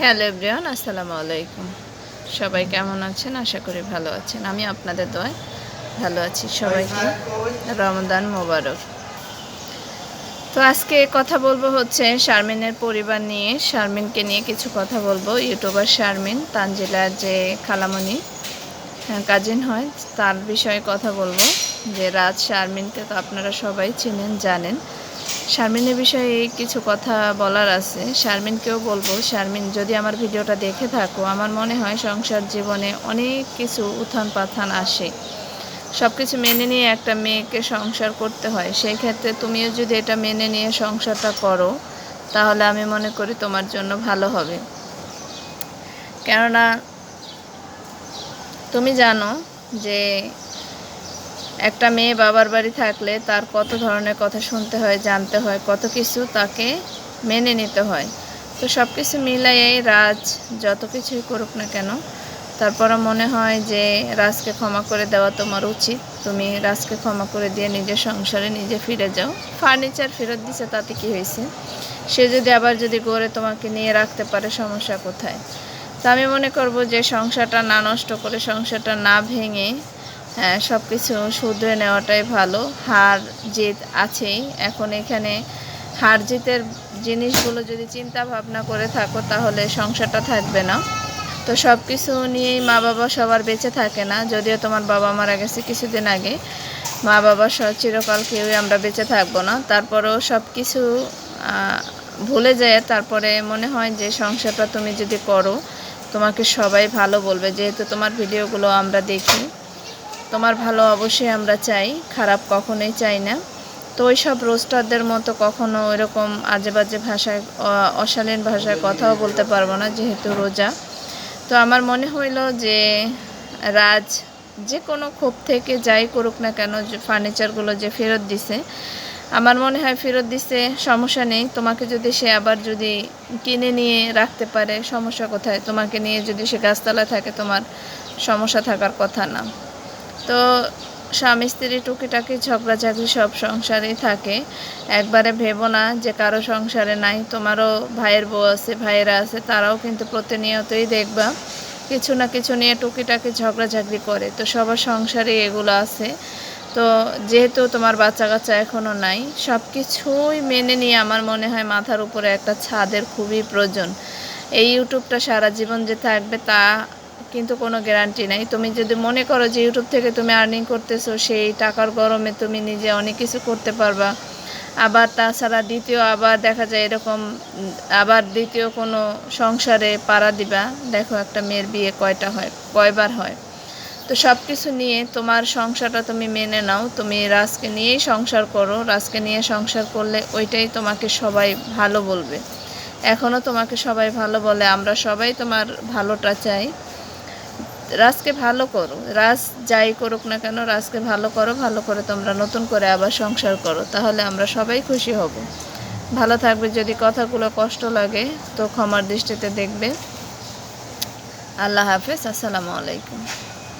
Hello everyone, আসসালামু আলাইকুম। সবাই কেমন আছেন? আশা করি ভালো আছেন। আমি আপনাদের দয় ভালো আছি সবাইকে। রমদান মোবারক। তো আজকে কথা বলব হচ্ছে শারমিনের পরিবার নিয়ে। শারমিনকে নিয়ে কিছু কথা বলব। ইউটিউবার শারমিন তানজিলার যে খালামণি কাজিন হয়, তার বিষয়ে কথা বলব। যে রাজ শারমিনকে তো আপনারা সবাই চিনেন, জানেন। শারমিনের বিষয়ে কিছু কথা বলার আছে। শারমিনকেও বলব, শারমিন যদি আমার ভিডিওটা দেখে থাকো, আমার মনে হয় সংসার জীবনে অনেক কিছু উত্থান পাথান আসে। সব কিছু মেনে নিয়ে একটা মেয়েকে সংসার করতে হয়। সেই ক্ষেত্রে তুমিও যদি এটা মেনে নিয়ে সংসারটা করো, তাহলে আমি মনে করি তোমার জন্য ভালো হবে। কেননা, তুমি জানো যে একটা মেয়ে বাবার বাড়ি থাকলে তার কত ধরনের কথা শুনতে হয়, জানতে হয়, কত কিছু তাকে মেনে নিতে হয়। তো সব কিছু মিলাইয়ে রাজ যত কিছুই করুক না কেন তারপরে মনে হয় যে রাজকে ক্ষমা করে দেওয়া তোমার উচিত। তুমি রাজকে ক্ষমা করে দিয়ে নিজের সংসারে নিজে ফিরে যাও। ফার্নিচার ফেরত দিছে, তাতে কি হয়েছে? সে যদি আবার যদি গড়ে তোমাকে নিয়ে রাখতে পারে, সমস্যা কোথায়? তা আমি মনে করব যে সংসারটা না নষ্ট করে, সংসারটা না ভেঙে সব কিছু শুধরে নেওয়াটাই ভালো। হার জিত আছেই। এখন এখানে হার জিতের জিনিসগুলো যদি চিন্তা ভাবনা করে থাকো, তাহলে সংসারটা থাকবে না। তো সব কিছু নিয়েই মা বাবা সবার বেঁচে থাকে না। যদিও তোমার বাবা মারা গেছে কিছুদিন আগে। মা বাবা চিরকাল কেউই আমরা বেঁচে থাকব না। তারপরেও সব কিছু ভুলে যায় তারপরে মনে হয় যে সংসারটা তুমি যদি করো, তোমাকে সবাই ভালো বলবে। যেহেতু তোমার ভিডিওগুলো আমরা দেখি। তোমার ভালো অবশ্যই আমরা চাই, খারাপ কখনোই চাই না। তো ওই সব রোস্টারদের মতো কখনো ওইরকম আজে বাজে ভাষায় অশালীন ভাষায় কথাও বলতে পারব না, যেহেতু রোজা। তো আমার মনে হইল যে রাজ যে কোনো ক্ষোভ থেকে যাই করুক না কেন, যে ফার্নিচারগুলো যে ফেরত দিছে, আমার মনে হয় ফেরত দিছে, সমস্যা নেই। তোমাকে যদি সে আবার যদি কিনে নিয়ে রাখতে পারে, সমস্যা কোথায়? তোমাকে নিয়ে যদি সে গাছতলায় থাকে, তোমার সমস্যা থাকার কথা না। তো স্বামী স্ত্রী টুকিটাকি ঝগড়াঝাগড়ি সব সংসারেই থাকে। একবারে ভেবো না যে কারও সংসারে নাই, তোমারও ভাইয়ের বউ আছে, ভাইয়েরা আছে, তারাও কিন্তু প্রতিনিয়তই দেখবা কিছু না কিছু নিয়ে টুকিটাকি ঝগড়াঝাগড়ি করে। তো সবার সংসারে এগুলো আছে। তো যেহেতু তোমার বাচ্চা কাচ্চা এখনও নাই সব কিছুই মেনে নিয়ে আমার মনে হয় মাথার উপরে একটা ছাদের খুবই প্রয়োজন। এই ইউটিউবটা সারা জীবন যে থাকবে তা কিন্তু কোনো গ্যারান্টি নাই। তুমি যদি মনে করো যে ইউটিউব থেকে তুমি আর্নিং করতেছো, সেই টাকার গরমে তুমি নিজে অনেক কিছু করতে পারবা। আবার তাছাড়া দ্বিতীয় আবার দেখা যায় এরকম আবার দ্বিতীয় কোনো সংসারে পাড়া দিবা। দেখো একটা মেয়ের বিয়ে কয়টা হয়, কয়বার হয়। তো সব কিছু নিয়ে তোমার সংসারটা তুমি মেনে নাও। তুমি রাজকে নিয়েই সংসার করো। রাজকে নিয়ে সংসার করলে ওইটাই তোমাকে সবাই ভালো বলবে। এখনও তোমাকে সবাই ভালো বলে। আমরা সবাই তোমার ভালোটা চাই। রাজকে ভালো করো, রাজ যাই করুক না কেন, রাজকে ভালো করো, ভালো করে তোমরা নতুন করে আবার সংসার করো, তাহলে আমরা সবাই খুশি হব। ভালো থাকবে, যদি কথাগুলো কষ্ট লাগে, তো ক্ষমার দৃষ্টিতে দেখবে। আল্লাহ হাফেজ, আসসালামু আলাইকুম।